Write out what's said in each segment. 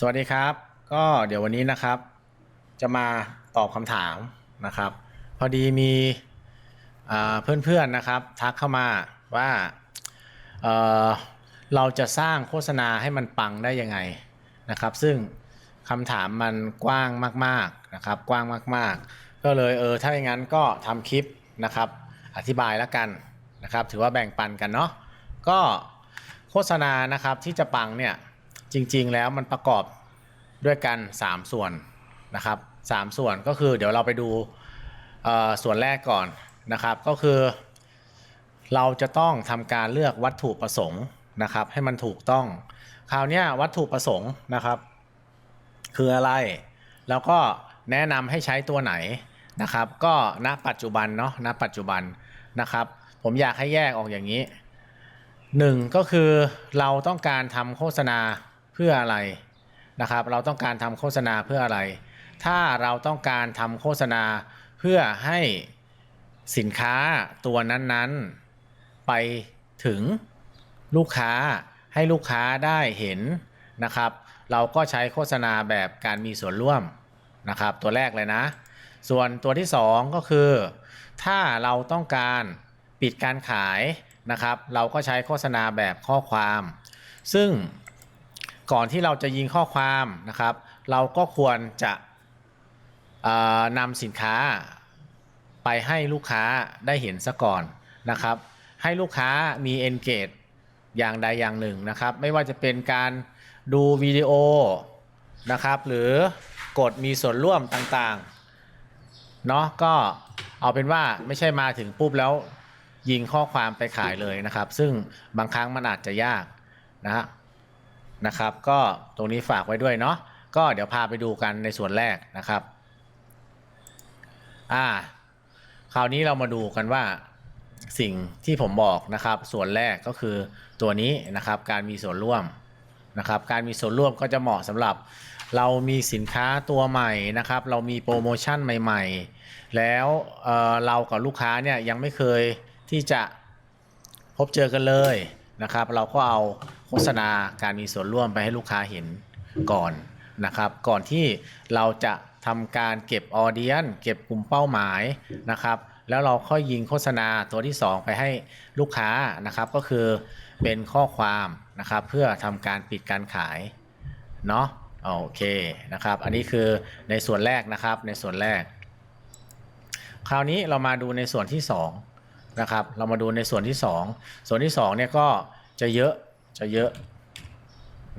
สวัสดีครับ ก็เดี๋ยววันนี้นะครับ จะมาตอบคำถามนะครับ พอดีมีเพื่อนๆนะครับ ทักเข้ามาว่าเเราจะสร้างโฆษณาให้มันปังได้ยังไงนะครับ ซึ่งคำถามมันกว้างมากๆนะครับ กว้างมากๆ ก็เลยเออถ้าอย่างนั้นก็ทำคลิปนะครับ อธิบายแล้วกันนะครับ ถือว่าแบ่งปันกันเนาะก็โฆษณานะครับที่จะปังเนี่ย จริงๆแล้วมันประกอบด้วยกัน 3 ส่วนนะครับ3ส่วนก็คือเดี๋ยวเราไปดูส่วนแรกก่อนนะครับก็คือ เราจะต้องทำการเลือกวัตถุประสงค์นะครับ ให้มันถูกต้อง คราวนี้วัตถุประสงค์นะครับ คืออะไร แล้วก็แนะนำให้ใช้ตัวไหนนะครับ ก็ณปัจจุบันเนาะณปัจจุบันนะครับ ผมอยากให้แยกออกอย่างนี้หนึ่งก็คือเราต้องการทำโฆษณา เพื่ออะไรนะครับ เราต้องการทำโฆษณาเพื่ออะไร ถ้าเราต้องการทำโฆษณาเพื่อให้สินค้าตัวนั้นๆ ไปถึงลูกค้าให้ลูกค้าได้เห็นนะครับ เราก็ใช้โฆษณาแบบการมีส่วนร่วมนะครับ ตัวแรกเลยนะ ส่วนตัวที่สองก็คือ ถ้าเราต้องการปิดการขายนะครับ เราก็ใช้โฆษณาแบบข้อความ ซึ่ง ก่อนที่เราจะยิงข้อความนะครับ เราก็ควรจะนำสินค้าไปให้ลูกค้าได้เห็นซะก่อนนะครับ ให้ลูกค้ามี engage อย่างใดอย่างหนึ่งนะครับ ไม่ว่าจะเป็นการดูวิดีโอนะครับ หรือกดมีส่วนร่วมต่างๆเนาะก็เอาเป็นว่าไม่ใช่มาถึงปุ๊บแล้วยิงข้อความไปขายเลยนะครับ ซึ่งบางครั้งมันอาจจะยากนะฮะ นะครับ ก็ตรงนี้ฝากไว้ด้วยเนาะก็เดี๋ยวพาไปดูกันในส่วนแรกนะครับ อ่า คราวนี้เรามาดูกันว่าสิ่งที่ผมบอกนะครับ ส่วนแรกก็คือตัวนี้นะครับการมีส่วนร่วมนะครับ การมีส่วนร่วมก็จะเหมาะสำหรับ เรามีสินค้าตัวใหม่นะครับ เรามีโปรโมชั่นใหม่ ๆ แล้วเเรากับลูกค้าเนี่ยยังไม่เคยที่จะพบเจอกันเลยนะครับ เราก็เอา โฆษณาการมีส่วนร่วมไปให้ลูกค้าเห็นก่อนนะครับ ก่อนที่เราจะทำการเก็บออเดียนเก็บกลุ่มเป้าหมายนะครับ แล้วเราค่อยยิงโฆษณาตัวที่ 2 ไปให้ลูกค้านะครับ ก็คือเป็นข้อความนะครับ เพื่อทำการปิดการขายเนาะโอเคนะครับ อันนี้คือในส่วนแรกนะครับในส่วนแรก คราวนี้เรามาดูในส่วนที่2นะครับ เรามาดูในส่วนที่ 2 ส่วนที่2เนี่ยก็จะเยอะ จะเยอะ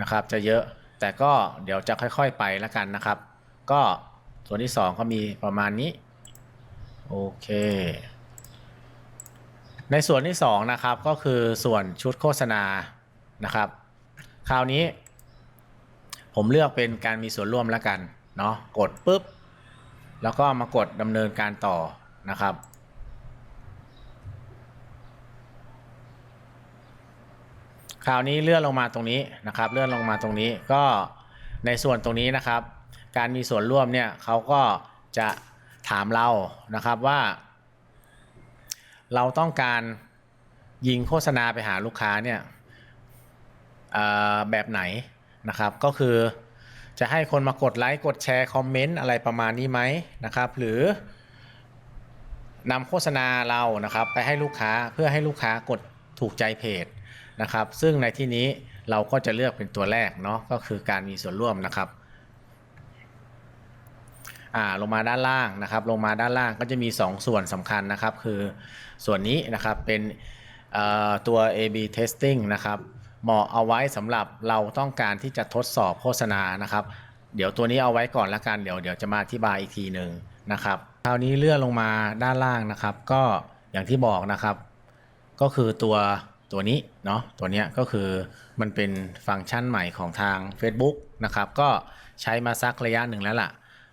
นะครับ จะเยอะ แต่ก็เดี๋ยวจะค่อยๆไปแล้วกันนะครับ ก็ส่วนที่2ก็มีประมาณนี้ โอเค ในส่วนที่2นะครับก็คือส่วนชุดโฆษณานะครับ คราวนี้ ผมเลือกเป็นการมีส่วนร่วมแล้วกันเนาะกดปุ๊บ แล้วก็มากดดำเนินการต่อนะครับ คราวนี้เลื่อนลงมาตรงนี้นะครับ เลื่อนลงมาตรงนี้ก็ในส่วนตรงนี้นะครับ การมีส่วนร่วมเนี่ยเขาก็จะถามเรานะครับว่า เราต้องการยิงโฆษณาไปหาลูกค้าเนี่ยแบบไหนนะครับ ก็คือจะให้คนมากดไลค์กดแชร์คอมเมนต์อะไรประมาณนี้ไหมนะครับ หรือนำโฆษณาเรานะครับ ไปให้ลูกค้าเพื่อให้ลูกค้ากดถูกใจเพจ นะครับ ซึ่งในที่นี้เราก็จะเลือกเป็นตัวแรกเนาะก็คือการมีส่วนร่วมนะครับอ่าลงมาด้านล่างนะครับ ลงมาด้านล่างก็จะมี 2 ส่วนสำคัญนะครับ คือส่วนนี้นะครับเป็นตัว A/B testing นะครับเหมาะเอาไว้สำหรับเราต้องการที่จะทดสอบโฆษณานะครับ เดี๋ยวตัวนี้เอาไว้ก่อนละกันเดี๋ยวเดี๋ยวจะมาอธิบายอีกทีหนึ่งนะครับคราวนี้เลื่อนลงมาด้านล่างนะครับ ก็อย่างที่บอกนะครับ ก็คือตัว ตัวนี้เนาะตัวเนี้ยก็คือมันเป็นฟังก์ชันใหม่ของทาง Facebook นะครับก็ใช้มาสักระยะหนึ่งแล้วล่ะ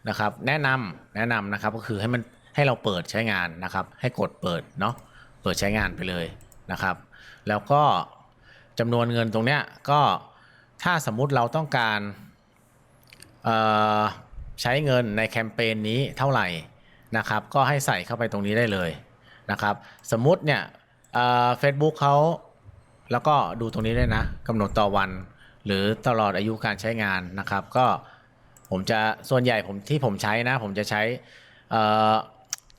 นะครับแนะนำแนะนำนะครับก็คือให้มันให้เราเปิดใช้งานนะครับ ให้กดเปิดเนาะเปิดใช้งานไปเลยนะครับ แล้วก็จำนวนเงินตรงเนี้ยก็ถ้าสมมุติเราต้องการใช้เงินในแคมเปญนี้เท่าไหร่นะครับ ก็ให้ใส่เข้าไปตรงนี้ได้เลยนะครับ สมมุติเนี่ยเฟซบุ๊กเขา แล้วก็ดูตรงนี้ด้วยนะกำหนดต่อวัน หรือตลอดอายุการใช้งานนะครับ ก็ผมจะส่วนใหญ่ผมที่ผมใช้นะ ผมจะใช้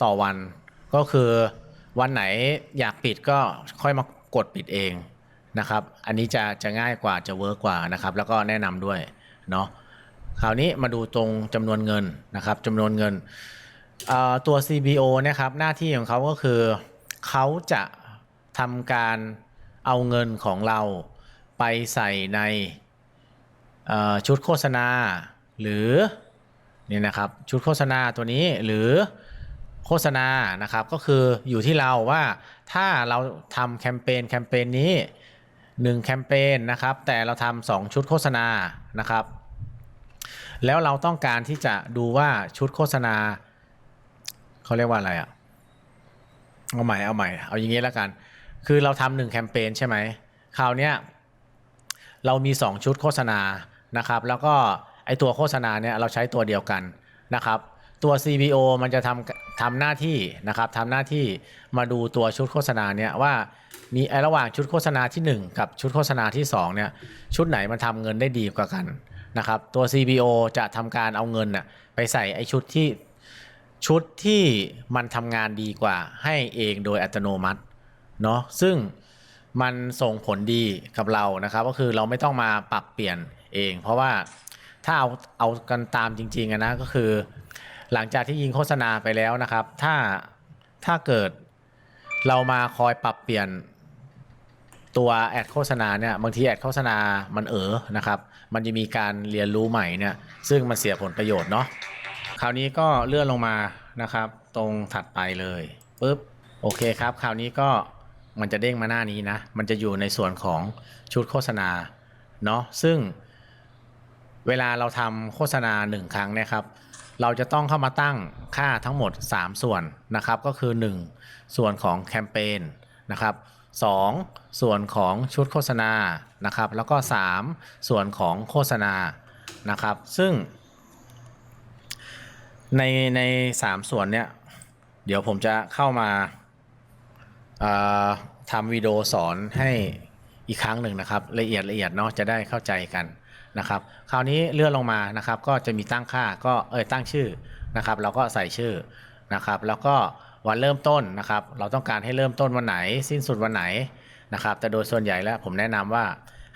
ต่อวันก็คือวันไหนอยากปิดก็ค่อยมากดปิดเองนะครับ อันนี้จะจะง่ายกว่าจะเวิร์กกว่านะครับ แล้วก็แนะนำด้วยเนาะคราวนี้มาดูตรงจำนวนเงินนะครับจำนวนเงินตัว CBO นะครับหน้าที่ของเขาก็คือเขาจะทำการ เอาเงินของเราไปใส่ในชุดโฆษณาหรือนี่นะครับชุดโฆษณาตัวนี้หรือโฆษณานะครับก็คืออยู่ที่เราว่าถ้าเราทำแคมเปญแคมเปญนี้1แคมเปญนะครับแต่เราทำสองชุดโฆษณานะครับ แล้วเราต้องการที่จะดูว่าชุดโฆษณาเขาเรียกว่าอะไรอะเอาใหม่เอาใหม่เอาอย่างนี้แล้วกัน คือเราทำหนึ่งแคมเปญใช่ไหมคราวเนี้ยเรามี 2 ชุดโฆษณานะครับ แล้วก็ไอตัวโฆษณาเนี่ยเราใช้ตัวเดียวกันนะครับ ตัว CBO มันจะทำทำหน้าที่นะครับทำหน้าที่มาดูตัวชุดโฆษณาเนี่ยว่ามีไอระหว่างชุดโฆษณาทีหนึ่1 กับชุดโฆษณาที่2เนี่ยชุดไหนมันทำเงินได้ดีกว่ากันนะครับ ตัว CBO จะทำการเอาเงินน่ะไปใส่ไอชุดที่ชุดที่มันทำงานดีกว่าให้เองโดยอัตโนมัติ เนาะซึ่งมันส่งผลดีกับเรานะครับ ก็คือเราไม่ต้องมาปรับเปลี่ยนเอง เพราะว่าถ้าเอาเอากันตามจริงๆนะก็คือ หลังจากที่ยิงโฆษณาไปแล้วนะครับ ถ้าถ้าเกิดเรามาคอยปรับเปลี่ยนตัวแอดโฆษณาเนี่ยบางทีแอดโฆษณามันเออนะครับ มันจะมีการเรียนรู้ใหม่เนี่ยซึ่งมันเสียผลประโยชน์เนาะคราวนี้ก็เลื่อนลงมานะครับ ตรงถัดไปเลยปุ๊บโอเคครับ คราวนี้ก็ มันจะเด้งมาหน้านี้นะ มันจะอยู่ในส่วนของชุดโฆษณาเนาะซึ่งเวลาเราทำโฆษณา 1 ครั้งเนะครับ เราจะต้องเข้ามาตั้งค่าทั้งหมด 3 ส่วนนะครับ ก็คือ 1 ส่วนของแคมเปญนะครับ2ส่วนของชุดโฆษณานะครับ แล้วก็ 3 ส่วนของโฆษณานะครับ ซึ่ง ในใน 3 ส่วนเนี้ยเดี๋ยวผมจะเข้ามา ทำวิดีโอสอนให้อีกครั้งหนึ่งนะครับ ละเอียดละเอียดเนาะจะได้เข้าใจกันนะครับ คราวนี้เลื่อนลงมานะครับ ก็จะมีตั้งค่าก็เออตั้งชื่อนะครับ เราก็ใส่ชื่อนะครับ แล้วก็วันเริ่มต้นนะครับ เราต้องการให้เริ่มต้นวันไหน สิ้นสุดวันไหนนะครับ แต่โดยส่วนใหญ่แล้วผมแนะนำว่า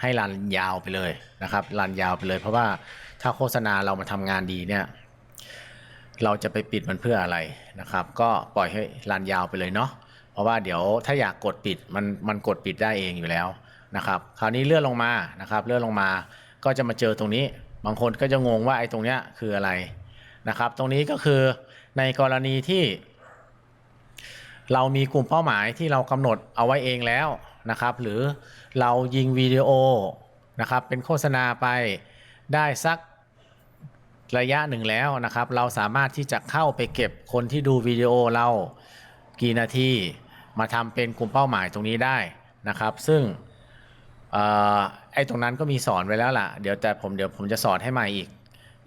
ให้รันยาวไปเลยนะครับรันยาวไปเลย เพราะว่าถ้าโฆษณาเรามาทำงานดีเนี่ยเราจะไปปิดมันเพื่ออะไรนะครับ ก็ปล่อยให้รันยาวไปเลยเนาะ ราะว่าเดี๋ยวถ้าอยากกดปิดมันมันกดปิดได้เองอยู่แล้วนะครับคราวนี้เลื่อนลงมานะครับเลื่อนลงมาก็จะมาเจอตรงนี้ บางคนก็จะงงว่าไอ้ตรงเนี้ยคืออะไรนะครับ ตรงนี้ก็คือในกรณีที่ เรามีกลุ่มเป้าหมายที่เรากำหนดเอาไว้เองแล้วนะครับ หรือเรายิงวิดีโอนะครับเป็นโฆษณาไปได้สักระยะหนึ่งแล้วนะครับ เราสามารถที่จะเข้าไปเก็บคนที่ดูวิดีโอเรากี่นาที มาทำเป็นกลุ่มเป้าหมายตรงนี้ได้นะครับ ซึ่งออไอ้ตรงนั้นก็มีสอนไว้แล้วล่ะ เดี๋ยวแต่ผมเดี๋ยวผมจะสอนให้ใหม่อีก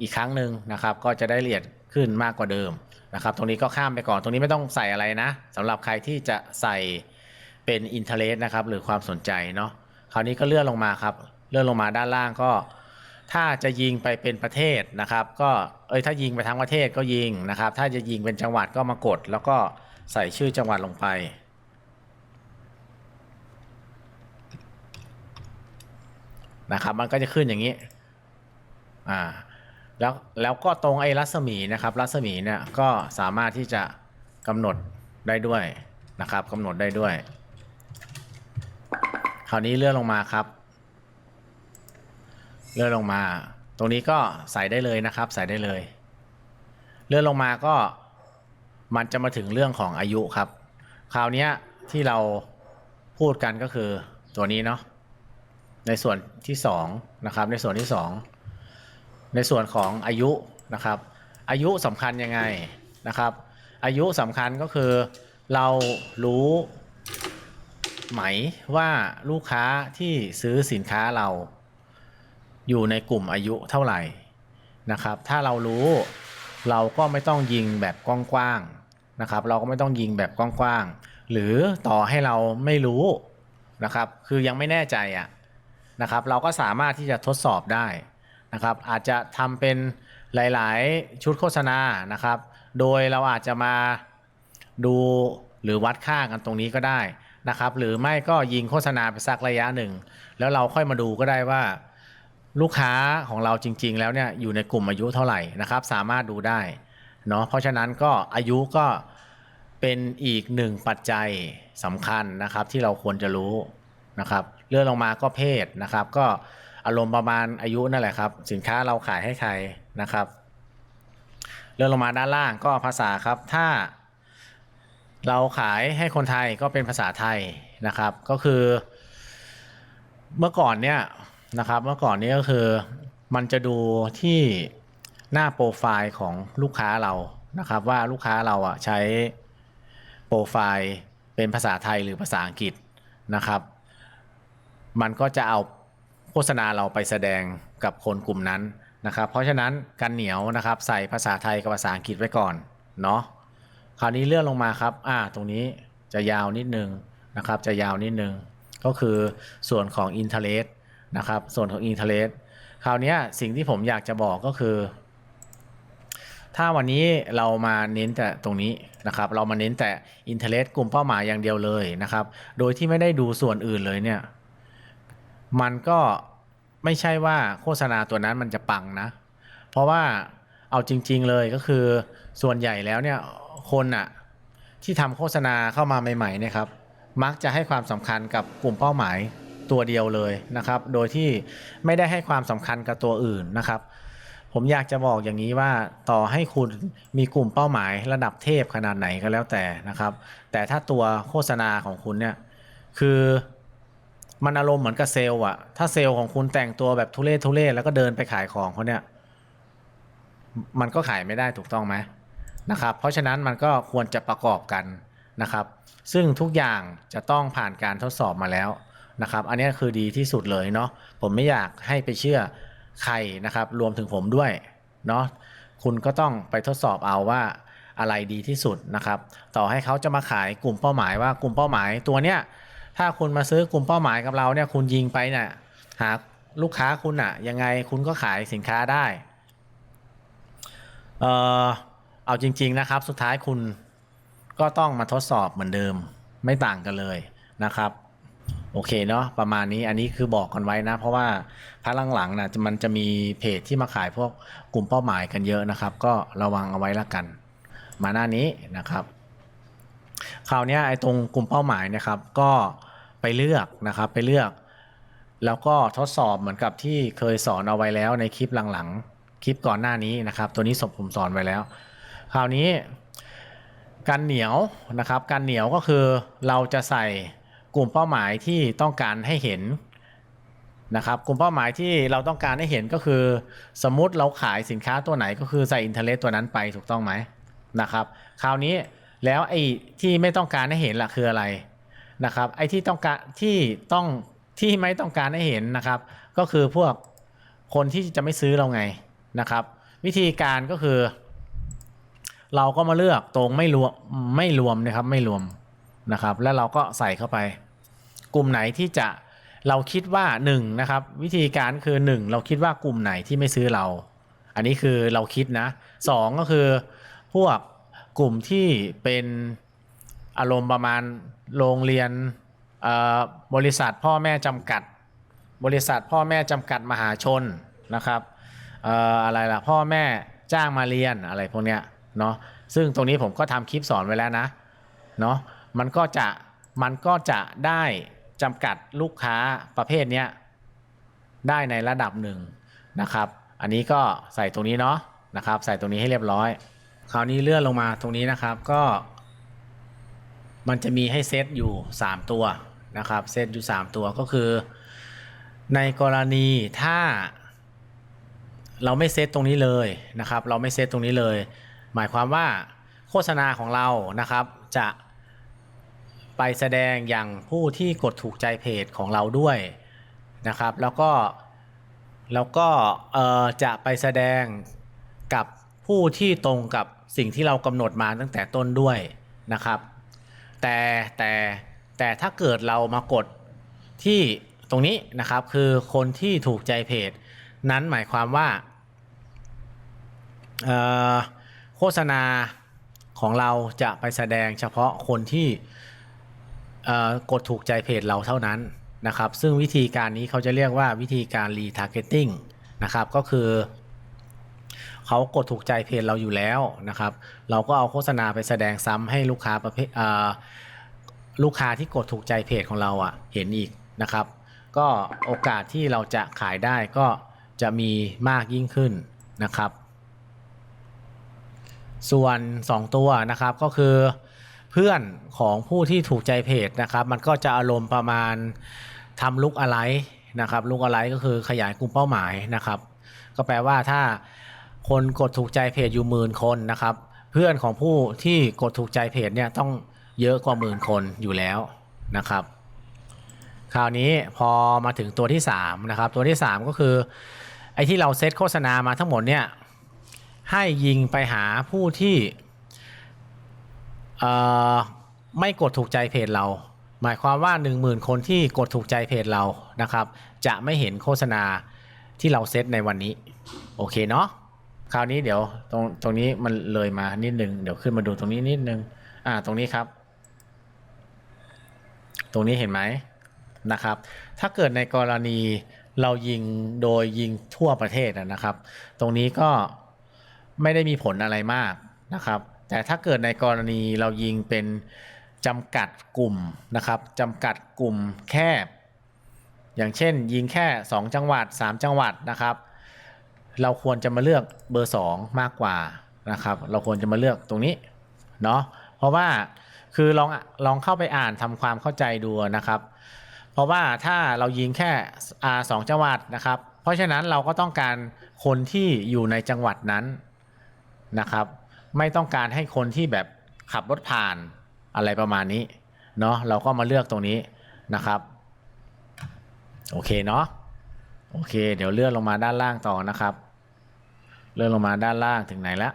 อีกครั้งหนึ่งนะครับ ก็จะได้ละเอียดขึ้นมากกว่าเดิมนะครับ ตรงนี้ก็ข้ามไปก่อน ตรงนี้ไม่ต้องใส่อะไรนะสำหรับใครที่จะใส่เป็นอินเทอร์เน็ตนะครับหรือความสนใจเนาะคราวนี้ก็เลื่อนลงมาครับ เลื่อนลงมาด้านล่างก็ ถ้าจะยิงไปเป็นประเทศนะครับ ก็เอ้ยถ้ายิงไปทั้งประเทศก็ยิงนะครับ ถ้าจะยิงเป็นจังหวัดก็มากด แล้วก็ใส่ชื่อจังหวัดลงไป นะครับ มันก็จะขึ้นอย่างนี้ อ่า แล้วแล้วก็ตรงไอ้รัศมีนะครับ รัศมีเนี่ยก็สามารถที่จะกำหนดได้ด้วยนะครับกำหนดได้ด้วย คราวนี้เลื่อนลงมาครับ เลื่อนลงมา ตรงนี้ก็ใส่ได้เลยนะครับ ใส่ได้เลย เลื่อนลงมาก็มันจะมาถึงเรื่องของอายุครับ คราวนี้ที่เราพูดกันก็คือตัวนี้เนาะ ในส่วนที่สองนะครับในส่วนที่สองในส่วนของอายุนะครับ อายุสำคัญยังไงนะครับ อายุสำคัญก็คือเรารู้ไหมว่าลูกค้าที่ซื้อสินค้าเราอยู่ในกลุ่มอายุเท่าไหร่นะครับ ถ้าเรารู้เราก็ไม่ต้องยิงแบบกว้างๆนะครับ เราก็ไม่ต้องยิงแบบกว้างๆหรือต่อให้เราไม่รู้นะครับ คือยังไม่แน่ใจอะ่ะ นะครับ เราก็สามารถที่จะทดสอบได้นะครับ อาจจะทำเป็นหลาย ๆ ชุดโฆษณานะครับ โดยเราอาจจะมาดูหรือวัดค่ากันตรงนี้ก็ได้นะครับ หรือไม่ก็ยิงโฆษณาไปสักระยะหนึ่ง แล้วเราค่อยมาดูก็ได้ว่า ลูกค้าของเราจริง ๆ แล้วเนี่ยอยู่ในกลุ่มอายุเท่าไหร่นะครับ สามารถดูได้เนาะเพราะฉะนั้นก็อายุก็เป็นอีกหนึ่งปัจจัยสำคัญนะครับที่เราควรจะรู้ นะครับเลื่อนลงมาก็เพศนะครับ ก็อารมณ์ประมาณอายุนั่นแหละครับ สินค้าเราขายให้ใครนะครับ เลื่อนลงมาด้านล่างก็ภาษาครับถ้า เราขายให้คนไทยก็เป็นภาษาไทยนะครับ ก็คือ เมื่อก่อนเนี่ยนะครับ เมื่อก่อนนี้ก็คือมันจะดูที่หน้าโปรไฟล์ของลูกค้าเรานะครับ ว่าลูกค้าเราอะใช้โปรไฟล์เป็นภาษาไทยหรือภาษาอังกฤษนะครับ มันก็จะเอาโฆษณาเราไปแสดงกับคนกลุ่มนั้นนะครับ เพราะฉะนั้นกันเหนียวนะครับ ใส่ภาษาไทยกับภาษาอังกฤษไว้ก่อนเนาะคราวนี้เลื่อนลงมาครับอ่าตรงนี้จะยาวนิดนึงนะครับ จะยาวนิดนึงก็คือส่วนของ Interest นะครับ ส่วนของ Interest คราวนี้สิ่งที่ผมอยากจะบอกก็คือ ถ้าวันนี้เรามาเน้นแต่ตรงนี้นะครับ เรามาเน้นแต่ Interest กลุ่มเป้าหมายอย่างเดียวเลยนะครับ โดยที่ไม่ได้ดูส่วนอื่นเลยเนี่ย มันก็ไม่ใช่ว่าโฆษณาตัวนั้นมันจะปังนะ เพราะว่าเอาจริง ๆเลยก็คือส่วนใหญ่แล้วเนี่ยคนอะที่ทำโฆษณาเข้ามาใหม่ๆเนี่ยครับ มักจะให้ความสำคัญกับกลุ่มเป้าหมายตัวเดียวเลยนะครับ โดยที่ไม่ได้ให้ความสำคัญกับตัวอื่นนะครับ ผมอยากจะบอกอย่างนี้ว่าต่อให้คุณมีกลุ่มเป้าหมายระดับเทพขนาดไหนก็แล้วแต่นะครับ แต่ถ้าตัวโฆษณาของคุณเนี่ยคือ มันอารมณ์เหมือนกับเซลล์อะถ้าเซลล์ของคุณแต่งตัวแบบทุเรศทุเรศแล้วก็เดินไปขายของเขาเนี่ย มันก็ขายไม่ได้ถูกต้องไหมนะครับ เพราะฉะนั้นมันก็ควรจะประกอบกันนะครับ ซึ่งทุกอย่างจะต้องผ่านการทดสอบมาแล้วนะครับ อันนี้คือดีที่สุดเลยเนาะผมไม่อยากให้ไปเชื่อใครนะครับ รวมถึงผมด้วยเนาะคุณก็ต้องไปทดสอบเอาว่าอะไรดีที่สุดนะครับ ต่อให้เขาจะมาขายกลุ่มเป้าหมายว่ากลุ่มเป้าหมายตัวเนี้ย ถ้าคุณมาซื้อกลุ่มเป้าหมายกับเราเนี่ยคุณยิงไปเนี่ยหาลูกค้าคุณอะยังไงคุณก็ขายสินค้าได้เออเอาจริง ๆนะครับ สุดท้ายคุณก็ต้องมาทดสอบเหมือนเดิมไม่ต่างกันเลยนะครับ โอเคเนาะประมาณนี้อันนี้คือบอกกันไว้นะ เพราะว่าพักหลังๆนะมันจะมีเพจที่มาขายพวกกลุ่มเป้าหมายกันเยอะนะครับ ก็ระวังเอาไว้ละกัน มาหน้านี้นะครับ คราวนี้ไอ้ตรงกลุ่มเป้าหมายนะครับ ก็ไปเลือกนะครับไปเลือก แล้วก็ทดสอบเหมือนกับที่เคยสอนเอาไว้แล้วในคลิปหลังๆ คลิปก่อนหน้านี้นะครับ ตัวนี้สมผมสอนไว้แล้ว คราวนี้การเหนียวนะครับ การเหนียวก็คือเราจะใส่กลุ่มเป้าหมายที่ต้องการให้เห็นนะครับ กลุ่มเป้าหมายที่เราต้องการให้เห็นก็คือ สมมติเราขายสินค้าตัวไหนก็คือใส่อินเทอร์เน็ตตัวนั้นไปถูกต้องไหมนะครับ คราวนี้ แล้วไอ้ที่ไม่ต้องการให้เห็นล่ะคืออะไรนะครับ ไอ้ที่ต้องการที่ต้องที่ไม่ต้องการให้เห็นนะครับ ก็คือพวกคนที่จะไม่ซื้อเราไงนะครับ วิธีการก็คือ เราก็มาเลือกตรงไม่รวมไม่รวมนะครับไม่รวมนะครับ แล้วเราก็ใส่เข้าไป กลุ่มไหนที่จะเราคิดว่า1นนะครับ วิธีการคือ 1 เราคิดว่ากลุ่มไหนที่ไม่ซื้อเรา อันนี้คือเราคิดนะ 2 ก็คือพวก กลุ่มที่เป็นอารมณ์ประมาณโรงเรียนบริษัทพ่อแม่จำกัด บริษัทพ่อแม่จำกัดมหาชนนะครับอออะไรล่ะพ่อแม่จ้างมาเรียนอะไรพวกเนี้ยเนาะซึ่งตรงนี้ผมก็ทำคลิปสอนไว้แล้วนะเนาะมันก็จะมันก็จะได้จำกัดลูกค้าประเภทเนี้ยได้ในระดับหนึ่งนะครับ อันนี้ก็ใส่ตรงนี้เนาะนะครับ ใส่ตรงนี้ให้เรียบร้อย คราวนี้เลื่อนลงมาตรงนี้นะครับก็ มันจะมีให้เซตอยู่ 3 ตัวนะครับเซตอยู่ 3 ตัวก็คือ ในกรณีถ้า เราไม่เซตตรงนี้เลยนะครับ เราไม่เซตตรงนี้เลย หมายความว่าโฆษณาของเรานะครับจะไปแสดงอย่างผู้ที่กดถูกใจเพจของเราด้วยนะครับ แล้วก็แล้วก็จะไปแสดงกับผู้ที่ตรงกับ สิ่งที่เรากำหนดมาตั้งแต่ต้นด้วยนะครับ แต่แต่แต่ถ้าเกิดเรามากดที่ตรงนี้นะครับคือคนที่ถูกใจเพจ นั้นหมายความว่าโฆษณาของเราจะไปแสดงเฉพาะคนที่กดถูกใจเพจเราเท่านั้นนะครับ ซึ่งวิธีการนี้เขาจะเรียกว่าวิธีการ retargeting นะครับ ก็คือ เขากดถูกใจเพจเราอยู่แล้วนะครับ เราก็เอาโฆษณาไปแสดงซ้ำให้ลูกค้าประเภทเอ่อลูกค้าที่กดถูกใจเพจของเราอะเห็นอีกนะครับ ก็โอกาสที่เราจะขายได้ก็จะมีมากยิ่งขึ้นนะครับ ส่วน 2 ตัวนะครับก็คือเพื่อนของผู้ที่ถูกใจเพจนะครับ มันก็จะอารมณ์ประมาณทำลุกอะไรนะครับลุกอะไรก็คือขยายกลุ่มเป้าหมายนะครับ ก็แปลว่าถ้า คนกดถูกใจเพจอยู่หมื่นคนนะครับ เพื่อนของผู้ที่กดถูกใจเพจเนี่ยต้องเยอะกว่าหมื่นคนอยู่แล้วนะครับ คราวนี้พอมาถึงตัวที่3นะครับตัวที่ 3 ก็คือไอ้ที่เราเซตโฆษณามาทั้งหมดเนี่ยให้ยิงไปหาผู้ที่ไม่กดถูกใจเพจเรา หมายความว่า 10,000 คนที่กดถูกใจเพจเรานะครับ จะไม่เห็นโฆษณาที่เราเซตในวันนี้ โอเคเนาะ คราวนี้เดี๋ยวตรงตรงนี้มันเลยมานิดนึง เดี๋ยวขึ้นมาดูตรงนี้นิดนึง อ่า ตรงนี้ครับ ตรงนี้เห็นไหมนะครับ ถ้าเกิดในกรณีเรายิงโดยยิงทั่วประเทศนะครับ ตรงนี้ก็ไม่ได้มีผลอะไรมากนะครับ แต่ถ้าเกิดในกรณีเรายิงเป็นจำกัดกลุ่มนะครับจำกัดกลุ่มแคบ อย่างเช่น ยิงแค่ 2 จังหวัด 3 จังหวัดนะครับ เราควรจะมาเลือกเบอร์ 2 มากกว่านะครับ เราควรจะมาเลือกตรงนี้เนาะเพราะว่าคือลองลองเข้าไปอ่านทำความเข้าใจดูนะครับ เพราะว่าถ้าเรายิงแค่อ่าสองจังหวัดนะครับ เพราะฉะนั้นเราก็ต้องการคนที่อยู่ในจังหวัดนั้นนะครับ ไม่ต้องการให้คนที่แบบขับรถผ่านอะไรประมาณนี้เนาะเราก็มาเลือกตรงนี้นะครับ โอเคเนาะโอเค เดี๋ยวเลื่อนลงมาด้านล่างต่อนะครับ เลื่อนลงมาด้านล่างถึงไหนแล้ว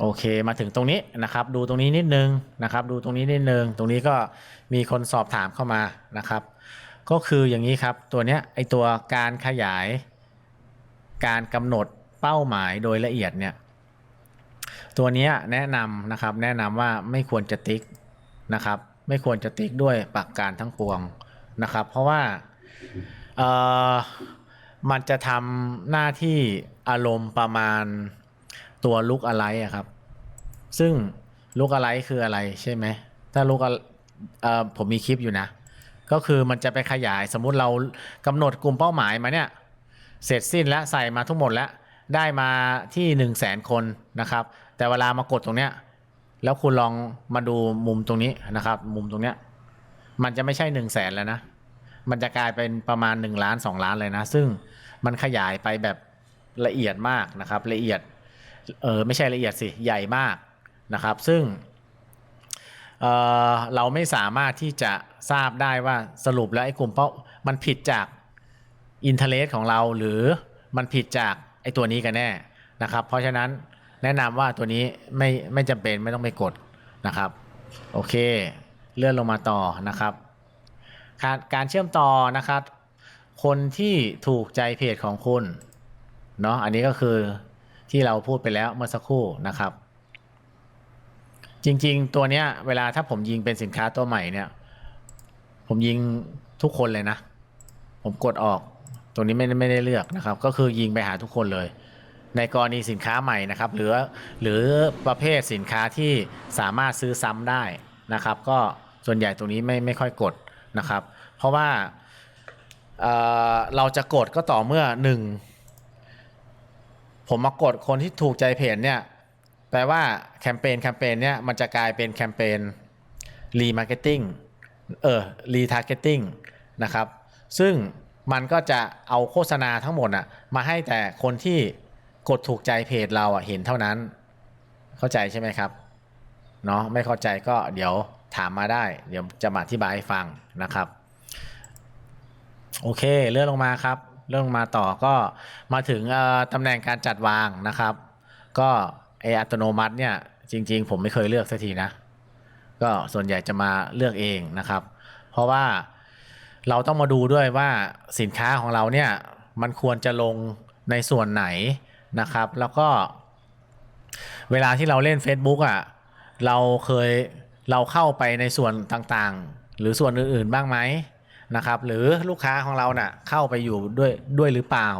โอเคมาถึงตรงนี้นะครับ ดูตรงนี้นิดนึงนะครับ ดูตรงนี้นิดนึง ตรงนี้ก็มีคนสอบถามเข้ามานะครับ ก็คืออย่างนี้ครับตัวเนี้ยไอตัวการขยาย การกำหนดเป้าหมายโดยละเอียดเนี่ยตัวนี้แนะนำนะครับแนะนำว่าไม่ควรจะติ๊กนะครับ ไม่ควรจะติ๊กด้วยปากการทั้งปวงนะครับ เพราะว่าเอ่อ มันจะทำหน้าที่อารมณ์ประมาณตัวลุกอะไรอะครับ ซึ่งลุกอะไรคืออะไรใช่ไหม ถ้าลุกเอ่อผมมีคลิปอยู่นะ ก็คือมันจะไปขยายสมมุติเรากำหนดกลุ่มเป้าหมายมาเนี่ย เสร็จสิ้นแล้วใส่มาทั้งหมดแล้ว ได้มาที่1นึ่งแสนคนนะครับ แต่เวลามากดตรงเนี้ยแล้วคุณลองมาดูมุมตรงนี้นะครับ มุมตรงเนี้ยมันจะไม่ใช่1นึ่งแสนแล้วนะ มันจะกลายเป็นประมาณ 1 ล้าน 2 ล้านเลยนะ ซึ่ง มันขยายไปแบบละเอียดมากนะครับ ละเอียดเออไม่ใช่ละเอียดสิใหญ่มากนะครับ ซึ่งเออเราไม่สามารถที่จะทราบได้ว่าสรุปแล้วไอ้กลุ่มเป้ามันผิดจากอินเทอร์เน็ตของเราหรือมันผิดจากไอ้ตัวนี้กันแน่นะครับ เพราะฉะนั้นแนะนำว่าตัวนี้ไม่ไม่จำเป็นไม่ต้องไปกดนะครับ โอเค เลื่อนลงมาต่อนะครับ การเชื่อมต่อนะครับ คนที่ถูกใจเพจของคุณเนาะอันนี้ก็คือที่เราพูดไปแล้วเมื่อสักครู่นะครับ จริงๆ ตัวเนี้ย เวลาถ้าผมยิงเป็นสินค้าตัวใหม่เนี่ย ผมยิงทุกคนเลยนะ ผมกดออกตัวนี้ไม่ได้ไม่ได้เลือกนะครับ ก็คือยิงไปหาทุกคนเลย ในกรณีสินค้าใหม่นะครับ หรือหรือประเภทสินค้าที่สามารถซื้อซ้ำได้นะครับ ก็ส่วนใหญ่ตรงนี้ไม่ไม่ค่อยกดนะครับ เพราะว่า เราจะกดก็ต่อเมื่อหนึ่งผมมากดคนที่ถูกใจเพจเนี่ยแปลว่าแคมเปญแคมเปญเนี่ยมันจะกลายเป็นแคมเปญรีมาร์เก็ตติ้งเออรีทาร์เก็ตติ้งนะครับซึ่งมันก็จะเอาโฆษณาทั้งหมดอะมาให้แต่คนที่กดถูกใจเพจเราอะเห็นเท่านั้น เข้าใจใช่ไหมครับเนาะไม่เข้าใจก็เดี๋ยวถามมาได้ เดี๋ยวจะมาอธิบายให้ฟังนะครับ โอเค เลื่อนลงมาครับ เลื่อนลงมาต่อก็มาถึงตำแหน่งการจัดวางนะครับ ก็ไออัตโนมัติเนี่ยจริง ๆ ผมไม่เคยเลือกสักทีนะ ก็ส่วนใหญ่จะมาเลือกเองนะครับ เพราะว่าเราต้องมาดูด้วยว่าสินค้าของเราเนี่ยมันควรจะลงในส่วนไหนนะครับ แล้วก็ เวลาที่เราเล่น Facebook อะเราเคยเราเข้าไปในส่วนต่างๆ หรือส่วนอื่นๆบ้างไหม นะครับ หรือลูกค้าของเราเน่ะเข้าไปอยู่ด้วยด้วยหรือเปล่า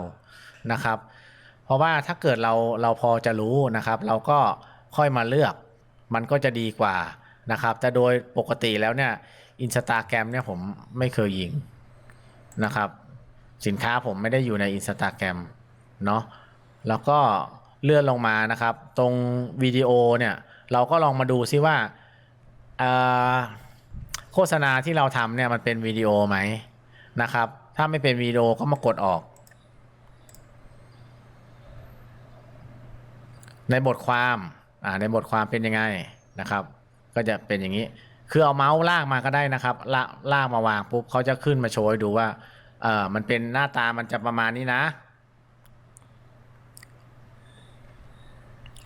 นะครับ เพราะว่าถ้าเกิดเราเราพอจะรู้นะครับ เราก็ค่อยมาเลือกมันก็จะดีกว่านะครับ แต่โดยปกติแล้วเนี่ยอินสตาแกรมเนี่ยผมไม่เคยยิงนะครับ สินค้าผมไม่ได้อยู่ในอินสตาแกรมเนาะแล้วก็เลื่อนลงมานะครับ ตรงวิดีโอเนี่ย เราก็ลองมาดูซิว่า โฆษณาที่เราทำเนี่ยมันเป็นวิดีโอไหมนะครับ ถ้าไม่เป็นวิดีโอก็มากดออก ในบทความอ่าในบทความเป็นยังไงนะครับ ก็จะเป็นอย่างนี้ คือเอาเมาส์ลากมาก็ได้นะครับลากลากมาวางปุ๊บเขาจะขึ้นมาโชว์ให้ดูว่าเออมันเป็นหน้าตามันจะประมาณนี้นะ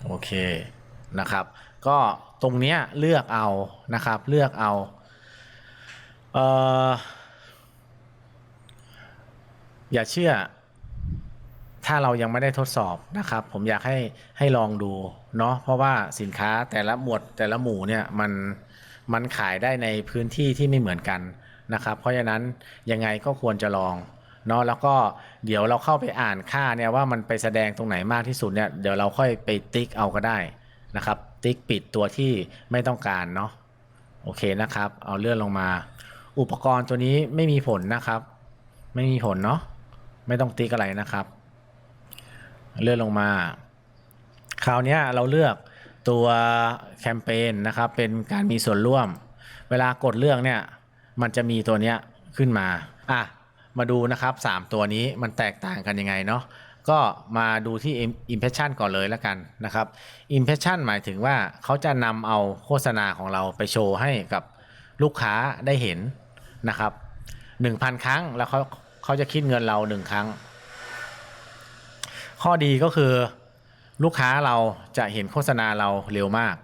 โอเคนะครับ ก็ตรงเนี้ยเลือกเอานะครับ เลือกเอา เอออย่าเชื่อ ถ้าเรายังไม่ได้ทดสอบนะครับ ผมอยากให้ให้ลองดูเนาะเพราะว่าสินค้าแต่ละหมวดแต่ละหมู่เนี่ยมันมันขายได้ในพื้นที่ที่ไม่เหมือนกันนะครับ เพราะฉะนั้นยังไงก็ควรจะลองเนาะแล้วก็เดี๋ยวเราเข้าไปอ่านค่าเนี่ยว่ามันไปแสดงตรงไหนมากที่สุดเนี่ยเดี๋ยวเราค่อยไปติ๊กเอาก็ได้นะครับ ติ๊กปิดตัวที่ไม่ต้องการเนาะโอเคนะครับ เอาเลื่อนลงมา อุปกรณ์ตัวนี้ไม่มีผลนะครับ ไม่มีผลเนาะไม่ต้องติ๊กอะไรนะครับ เลื่อนลงมา คราวนี้เราเลือกตัวแคมเปญนะครับ เป็นการมีส่วนร่วม เวลากดเลือกเนี่ยมันจะมีตัวเนี้ยขึ้นมาอะมาดูนะครับ 3 ตัวนี้มันแตกต่างกันยังไงเนาะก็มาดูที่ Impression ก่อนเลยแล้วกันนะครับ Impression หมายถึงว่าเขาจะนำเอาโฆษณาของเราไปโชว์ให้กับลูกค้าได้เห็น นะครับ1,000ครั้งแล้วเขาเขาจะคิดเงินเรา1ครั้ง ข้อดีก็คือลูกค้าเราจะเห็นโฆษณาเราเร็วมาก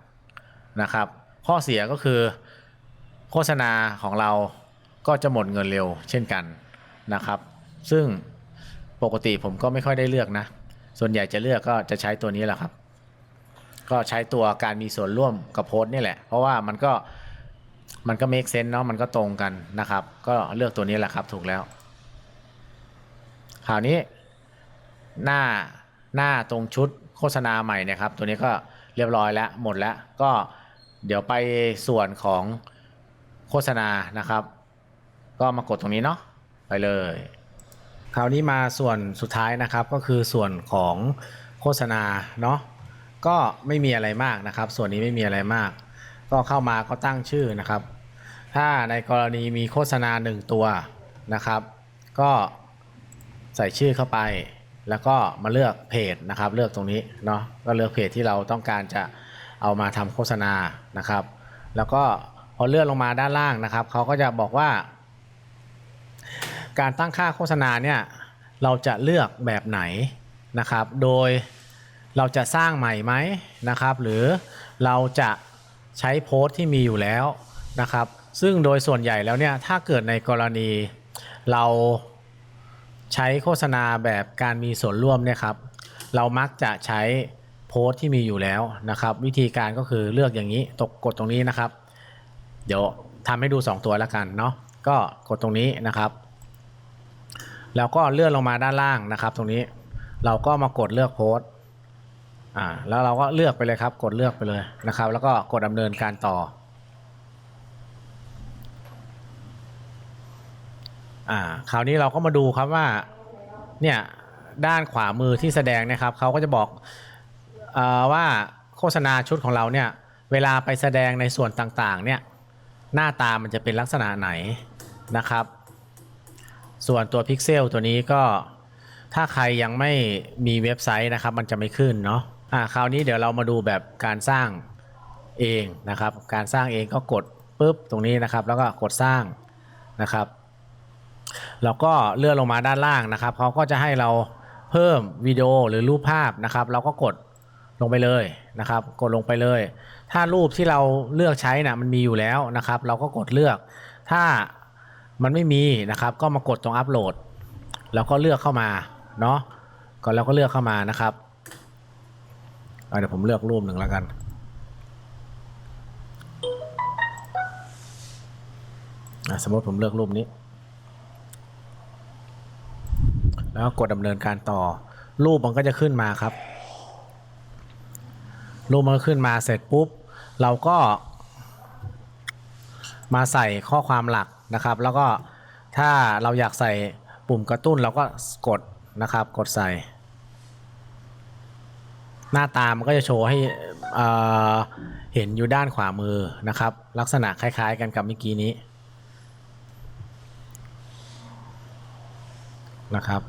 นะครับ ข้อเสียก็คือโฆษณาของเราก็จะหมดเงินเร็วเช่นกันนะครับ ซึ่งปกติผมก็ไม่ค่อยได้เลือกนะ ส่วนใหญ่จะเลือกก็จะใช้ตัวนี้แหละครับ ก็ใช้ตัวการมีส่วนร่วมกับโพสต์นี่แหละ เพราะว่ามันก็ มันก็ make sense เนาะมันก็ตรงกันนะครับ ก็เลือกตัวนี้แหละครับถูกแล้ว คราวนี้หน้าหน้าตรงชุดโฆษณาใหม่นะครับ ตัวนี้ก็เรียบร้อยแล้วหมดแล้ว ก็เดี๋ยวไปส่วนของโฆษณานะครับ ก็มากดตรงนี้เนาะไปเลย คราวนี้มาส่วนสุดท้ายนะครับก็คือส่วนของโฆษณาเนาะก็ไม่มีอะไรมากนะครับ ส่วนนี้ไม่มีอะไรมาก ก็เข้ามาก็ตั้งชื่อนะครับ ถ้าในกรณีมีโฆษณาหนึ่งตัวนะครับ ก็ใส่ชื่อเข้าไป แล้วก็มาเลือกเพจนะครับ เลือกตรงนี้เนาะก็เลือกเพจที่เราต้องการจะเอามาทำโฆษณานะครับ แล้วก็พอเลื่อนลงมาด้านล่างนะครับเขาก็จะบอกว่า การตั้งค่าโฆษณาเนี่ยเราจะเลือกแบบไหนนะครับ โดยเราจะสร้างใหม่ไหมนะครับ หรือเราจะ ใช้โพสต์ที่มีอยู่แล้วนะครับ ซึ่งโดยส่วนใหญ่แล้วเนี่ยถ้าเกิดในกรณีเราใช้โฆษณาแบบการมีส่วนร่วมเนี่ยครับเรามักจะใช้โพสต์ที่มีอยู่แล้วนะครับ วิธีการก็คือเลือกอย่างนี้ตกกดตรงนี้นะครับ เดี๋ยวทำให้ดู 2 ตัวแล้วกันเนาะก็กดตรงนี้นะครับ แล้วก็เลื่อนลงมาด้านล่างนะครับ ตรงนี้เราก็มากดเลือกโพสต์ อ่าแล้วเราก็เลือกไปเลยครับ กดเลือกไปเลยนะครับ แล้วก็กดดำเนินการต่ออ่าคราวนี้เราก็มาดูครับว่าเนี่ยด้านขวามือที่แสดงนะครับเขาก็จะบอกอว่าโฆษณาชุดของเราเนี่ยเวลาไปแสดงในส่วนต่างๆเนี่ยหน้าตามันจะเป็นลักษณะไหนนะครับ ส่วนตัวพิกเซลตัวนี้ก็ถ้าใครยังไม่มีเว็บไซต์นะครับ มันจะไม่ขึ้นเนาะ อ่าคราวนี้เดี๋ยวเรามาดูแบบการสร้างเองนะครับ การสร้างเองก็กดปุ๊บตรงนี้นะครับ แล้วก็กดสร้างนะครับแล้วก็เลื่อนลงมาด้านล่างนะครับเขาก็จะให้เราเพิ่มวิดีโอหรือรูปภาพนะครับ เราก็กดลงไปเลยนะครับ กดลงไปเลย ถ้ารูปที่เราเลือกใช้นะ่ะมันมีอยู่แล้วนะครับ เราก็กดเลือก ถ้ามันไม่มีนะครับ ก็มากดตรงอัปโหลดแล้วก็เลือกเข้ามาเนาะก่อนแล้วก็เลือกเข้ามานะครับ เดี๋ยวผมเลือกรูปหนึ่งแล้วกันสมมติผมเลือกรูปนี้ แล้วกดดำเนินการต่อ รูปมันก็จะขึ้นมาครับ รูปมันขึ้นมาเสร็จปุ๊บ เราก็มาใส่ข้อความหลักนะครับ แล้วก็ถ้าเราอยากใส่ปุ่มกระตุ้นเราก็กดนะครับ กดใส่ หน้าตามันก็จะโชว์ให้เห็นอยู่ด้านขวามือนะครับ ลักษณะคล้าย ๆ กันกับเมื่อกี้นี้นะครับ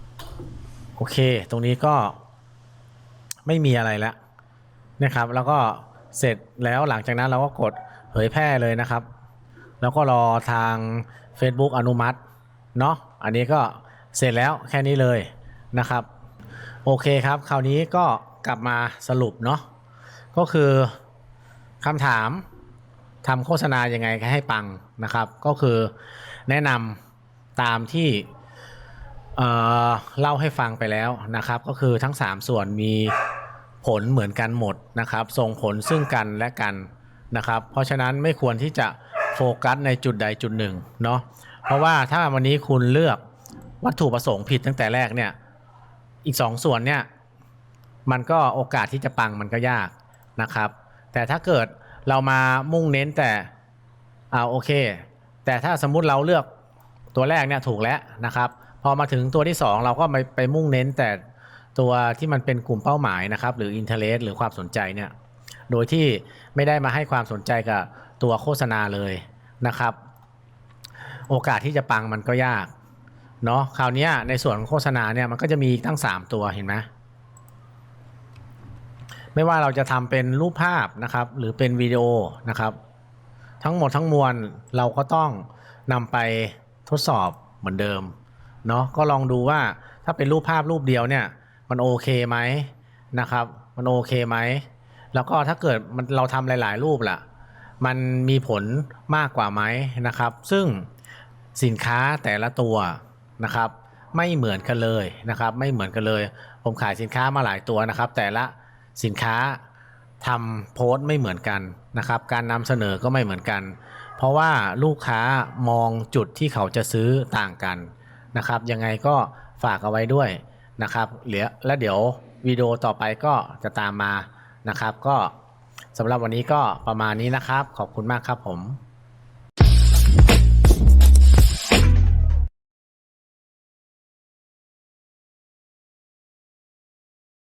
โอเค ตรงนี้ก็ไม่มีอะไรแล้วนะครับ แล้วก็เสร็จแล้วหลังจากนั้นเราก็กดเผยแพร่เลยนะครับ แล้วก็รอทาง Facebook อนุมัติเนาะอันนี้ก็เสร็จแล้วแค่นี้เลยนะครับ โอเคครับ คราวนี้ก็ กลับมาสรุปเนาะก็คือคำถามทำโฆษณายังไงให้ปังนะครับ ก็คือแนะนำตามที่เออเล่าให้ฟังไปแล้วนะครับ ก็คือทั้ง 3 ส่วนมีผลเหมือนกันหมดนะครับส่งผลซึ่งกันและกันนะครับ เพราะฉะนั้นไม่ควรที่จะโฟกัสในจุดใดจุดหนึ่งเนาะเพราะว่าถ้าวันนี้คุณเลือกวัตถุประสงค์ผิดตั้งแต่แรกเนี่ยอีก 2ส่วนเนี่ย มันก็โอกาสที่จะปังมันก็ยากนะครับ แต่ถ้าเกิดเรามามุ่งเน้นแต่อ่าโอเค แต่ถ้าสมมุติเราเลือกตัวแรกเนี่ยถูกแล้วนะครับ พอมาถึงตัวที่ 2 เราก็ไปไปมุ่งเน้นแต่ตัวที่มันเป็นกลุ่มเป้าหมายนะครับ หรือ interest หรือความสนใจเนี่ยโดยที่ไม่ได้มาให้ความสนใจกับตัวโฆษณาเลยนะครับ โอกาสที่จะปังมันก็ยากเนาะคราวนี้ในส่วนของโฆษณาเนี่ยมันก็จะมีตั้ง 3 ตัวเห็นไหม ไม่ว่าเราจะทำเป็นรูปภาพนะครับ หรือเป็นวิดีโอนะครับ ทั้งหมดทั้งมวลเราก็ต้องนำไปทดสอบเหมือนเดิมเนาะก็ลองดูว่าถ้าเป็นรูปภาพรูปเดียวเนี่ย มันโอเคไหมนะครับ มันโอเคไหมแล้วก็ถ้าเกิดมันเราทำหลาย ๆ รูปล่ะ มันมีผลมากกว่าไหมนะครับ ซึ่งสินค้าแต่ละตัวนะครับ ไม่เหมือนกันเลยนะครับ ไม่เหมือนกันเลย ผมขายสินค้ามาหลายตัวนะครับ แต่ละ สินค้าทำโพสต์ไม่เหมือนกันนะครับ การนำเสนอก็ไม่เหมือนกัน เพราะว่าลูกค้ามองจุดที่เขาจะซื้อต่างกันนะครับ ยังไงก็ฝากเอาไว้ด้วยนะครับเหลือแล้วเดี๋ยววิดีโอต่อไปก็จะตามมานะครับ ก็สำหรับวันนี้ก็ประมาณนี้นะครับ ขอบคุณมากครับผม